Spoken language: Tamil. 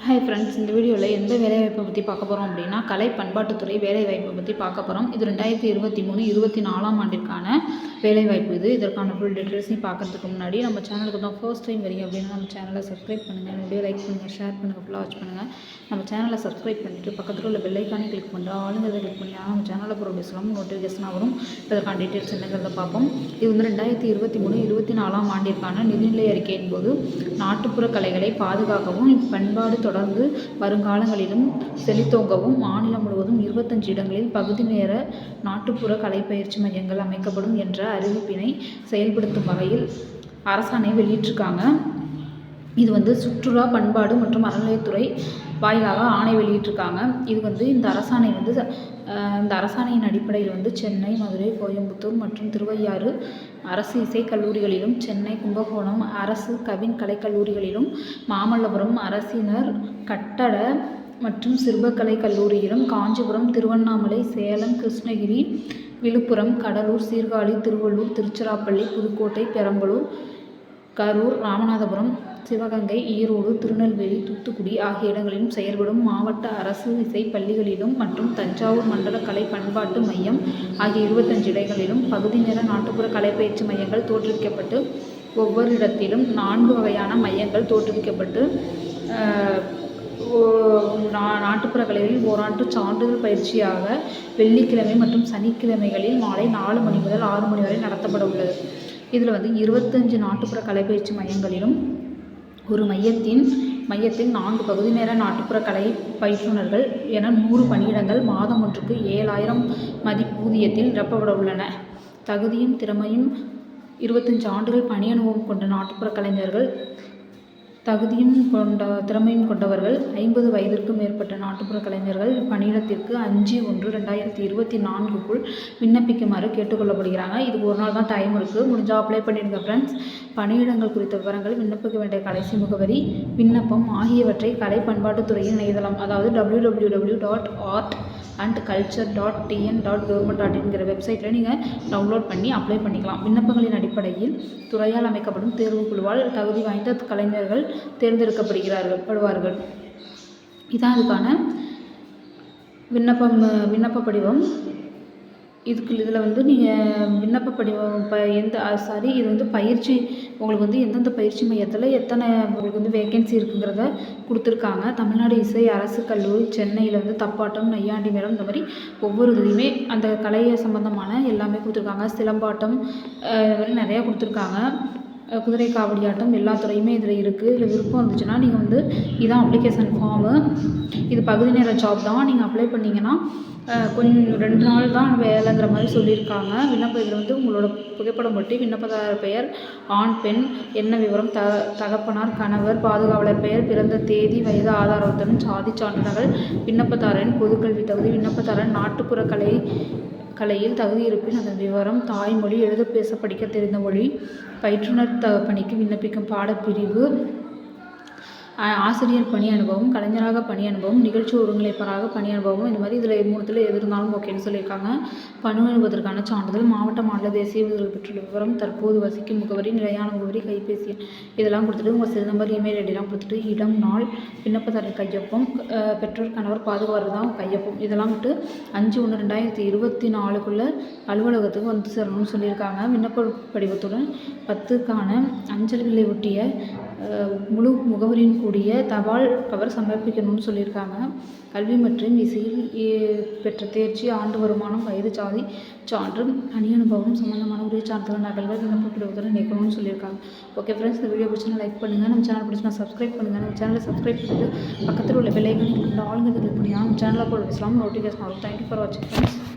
ஹாய் ஃப்ரெண்ட்ஸ் இந்த வீடியோவில் எந்த வேலைவாய்ப்பை பற்றி பார்க்க போகிறோம் அப்படின்னா கலை பண்பாட்டுத்துறை வேலைவாய்ப்பை பற்றி பார்க்க போகிறோம் இது ரெண்டாயிரத்தி இருபத்தி மூணு இருபத்தி நாலாம் ஆண்டிற்கான வேலைவாய்ப்பு இது. இதற்கான ஃபுல் டீட்டெயில்ஸையும் பார்க்குறதுக்கு முன்னாடி நம்ம சேனலுக்கு தான் ஃபர்ஸ்ட் டைம் வரீங்க அப்படின்னா நம்ம சேனலை சப்ஸ்கிரைப் பண்ணுங்கள் வீடியோ லைக் பண்ணுங்கள் ஷேர் பண்ணுங்கள் ஃபுல்லாக வாட்ச் பண்ணுங்கள் நம்ம சேனலை சப்ஸ்கிரைப் பண்ணிவிட்டு பக்கத்தில் உள்ள பெல்லைக்கானே கிளிக் பண்ணுறோம் ஆளுங்கிறத கிளிக் பண்ணி நம்ம சேனலில் போகிற பேசலாம் நோட்டிஃபிகேஷனாக வரும். இதற்கான டீட்டெயில்ஸ் என்னங்கிறத பார்ப்போம். இது வந்து ரெண்டாயிரத்தி இருபத்தி மூணு இருபத்தி நாலாம் ஆண்டிற்கான நிதிநிலை அறிக்கையின் போது நாட்டுப்புற கலைகளை பாதுகாக்கவும் பண்பாடு தொடர்ந்து வருங்காலங்களிலும் செழித்தோங்கவும் மாநிலம் முழுவதும் இருபத்தஞ்சு இடங்களில் பகுதி நேர நாட்டுப்புற கலைப்பயிற்சி மையங்கள் அமைக்கப்படும் என்ற அறிவிப்பினை செயல்படுத்தும் வகையில் அரசாணை வெளியிட்டிருக்காங்க. இது வந்து சுற்றுலா பண்பாடு மற்றும் அறநிலையத்துறை வாயிலாக ஆணை வெளியிட்டிருக்காங்க. இது வந்து இந்த அரசாணை வந்து இந்த அரசாணையின் அடிப்படையில் வந்து சென்னை மதுரை கோயம்புத்தூர் மற்றும் திருவையாறு அரசு இசைக் கல்லூரிகளிலும் சென்னை கும்பகோணம் அரசு கவின் கலைக்கல்லூரிகளிலும் மாமல்லபுரம் அரசினர் கட்டட மற்றும் சிற்பக்கலை கல்லூரியிலும் காஞ்சிபுரம் திருவண்ணாமலை சேலம் கிருஷ்ணகிரி விழுப்புரம் கடலூர் சீர்காழி திருவள்ளூர் திருச்சிராப்பள்ளி புதுக்கோட்டை பெரம்பலூர் கரூர் ராமநாதபுரம் சிவகங்கை ஈரோடு திருநெல்வேலி தூத்துக்குடி ஆகிய இடங்களிலும் செயல்படும் மாவட்ட அரசு இசை பள்ளிகளிலும் மற்றும் தஞ்சாவூர் மண்டல கலை பண்பாட்டு மையம் ஆகிய இருபத்தஞ்சு இடங்களிலும் பகுதி நேர நாட்டுப்புற கலைப்பயிற்சி மையங்கள் தோற்றுவிக்கப்பட்டு ஒவ்வொரு இடத்திலும் நான்கு வகையான மையங்கள் தோற்றுவிக்கப்பட்டு நா நாட்டுப்புற கலைகளில் ஓராண்டு சான்றிதழ் பயிற்சியாக வெள்ளிக்கிழமை மற்றும் சனிக்கிழமைகளில் மாலை நாலு மணி முதல் ஆறு மணி வரை நடத்தப்பட உள்ளது. இதில் வந்து இருபத்தஞ்சு நாட்டுப்புற கலைப்பயிற்சி மையங்களிலும் ஒரு மையத்தின் மையத்தில் நான்கு பகுதி நேர நாட்டுப்புற கலை பயிற்றுனர்கள் என நூறு பணியிடங்கள் மாதம் ஒன்றுக்கு ஏழாயிரம் மதிப்பூதியத்தில் நிரப்பப்பட உள்ளன. தகுதியும் திறமையும் இருபத்தஞ்சு ஆண்டுகள் பணி அனுபவம் கொண்ட நாட்டுப்புற கலைஞர்கள் தகுதியும் கொண்ட திறமையும் கொண்டவர்கள் ஐம்பது வயதிற்கும் மேற்பட்ட நாட்டுப்புற கலைஞர்கள் பணியிடத்திற்கு அஞ்சு ஒன்று ரெண்டாயிரத்தி இருபத்தி நான்குக்குள் விண்ணப்பிக்குமாறு கேட்டுக்கொள்ளப்படுகிறாங்க. இதுக்கு ஒரு நாள் தான் டைம் இருக்குது முடிஞ்சால் அப்ளை பண்ணிடுங்க ஃப்ரெண்ட்ஸ் பணியிடங்கள் குறித்த விவரங்கள் விண்ணப்பிக்க வேண்டிய கடைசி முகவரி விண்ணப்பம் ஆகியவற்றை கலை பண்பாட்டுத்துறையின் இணையதளம் அதாவது W W W dot art and culture dot TN dot government dot இன்கிற வெப்சைட்டில் நீங்கள் டவுன்லோட் பண்ணி அப்ளை பண்ணிக்கலாம். விண்ணப்பங்களின் அடிப்படையில் துறையால் அமைக்கப்படும் தேர்வு குழுவால் தகுதி வாய்ந்த கலைஞர்கள் தேர்ந்தெடுக்கப்படுகிறார்கள் படுவார்கள். இதான் அதுக்கான விண்ணப்பம் விண்ணப்ப படிவம். இதுக்கு இதில் வந்து நீங்கள் விண்ணப்ப படிவம் இப்போ எந்த சாரி இது வந்து பயிற்சி உங்களுக்கு வந்து எந்தெந்த பயிற்சி மையத்தில் எத்தனை உங்களுக்கு வந்து வேக்கன்சி இருக்குங்கிறத கொடுத்துருக்காங்க. தமிழ்நாடு இசை அரசு கல்லூரி சென்னையில் வந்து தப்பாட்டம் நையாண்டி மேளம் இந்த மாதிரி ஒவ்வொரு இதுலேயுமே அந்த கலையை சம்மந்தமான எல்லாமே கொடுத்துருக்காங்க. சிலம்பாட்டம் இது மாதிரி நிறையா கொடுத்துருக்காங்க. குதிரை காவடி ஆட்டம் எல்லா துறையுமே இதில் இருக்குது இதில் விருப்பம் இருந்துச்சுன்னா நீங்கள் வந்து இதான் அப்ளிகேஷன் ஃபார்மு இது பகுதி நேர ஜாப் தான். நீங்கள் அப்ளை பண்ணிங்கன்னா கொஞ்சம் ரெண்டு நாள் தான் வேலைங்கிற மாதிரி சொல்லியிருக்காங்க. விண்ணப்ப இதில் வந்து உங்களோட புகைப்படம் பற்றி விண்ணப்பதாரர் பெயர் ஆண் பெண் என்ன விவரம் த தகப்பனார் கணவர் பாதுகாவலர் பெயர் பிறந்த தேதி வயது ஆதாரத்துடன் சாதி சான்றிதழ்கள் விண்ணப்பதாரன் பொதுக்கல்வி தகுதி விண்ணப்பதாரன் நாட்டுப்புற கலை கலையில் தகுதி இருப்பின் அதன் விவரம் தாய்மொழி எழுத பேச படிக்க தெரிந்த மொழி பயிற்றுனர் த பணிக்கு விண்ணப்பிக்கும் பாடப்பிரிவு ஆசிரியர் பணி அனுபவம் கலைஞராக பணி அனுபவம் நிகழ்ச்சி ஒருங்கிணைப்பராக பணி அனுபவம் இந்த மாதிரி இதில் மூணுத்தில் எது இருந்தாலும் ஓகேன்னு சொல்லியிருக்காங்க. பணி அனுபவத்திற்கான சான்றிதழ் மாவட்ட மாநில தேசிய விருதுகள் பெற்றுள்ள விவரம் தற்போது வசிக்கும் முகவரி நிலையான முகவரி கைபேசி இதெல்லாம் கொடுத்துட்டு உங்கள் சிறு நம்பர் இமெயில் ஐடிலாம் கொடுத்துட்டு இடம் நாள் விண்ணப்பதாரர் கையொப்பம் பெற்றோர் கணவர் பாதுகாப்பு தான் கையொப்பம். இதெல்லாம் விட்டு அஞ்சு ஒன்று ரெண்டாயிரத்தி இருபத்தி நாலுக்குள்ளே அலுவலகத்துக்கு வந்து சேரணும்னு சொல்லியிருக்காங்க. விண்ணப்ப படிவத்துடன் பத்துக்கான அஞ்சல் விலை ஒட்டிய முழு முகவரியின் கூடிய தபால் கவர் சமர்ப்பிக்கணும்னு சொல்லியிருக்காங்க. கல்வி மற்றும் இசையில் பெற்ற தேர்ச்சி ஆண்டு வருமானம் வயது சாதி சான்று பணி அனுபவம் சம்மந்தமான உரிய சான்றிதழ் நகல்கள் விண்ணப்பப்படுவதுடன் நிற்கணும்னு சொல்லியிருக்காங்க. ஓகே ஃப்ரெண்ட்ஸ் இந்த வீடியோ பிடிச்சினா லைக் பண்ணுங்கள் நம்ம சேனல் பிடிச்சினா சப்ஸ்கிரைப் பண்ணுங்கள் நம்ம சேனலை சப்ஸ்கிரைப் பண்ணிட்டு பக்கத்தில் உள்ள பெல்லைக்கன் ஆளுங்க கிளிக் பண்ணி நம்ம சேனலில் போட பேசலாம் நோட்டிஃபிகேஷன் வரும் தேங்க்யூ ஃபார் வாட்சிங் ஃப்ரெண்ட்ஸ்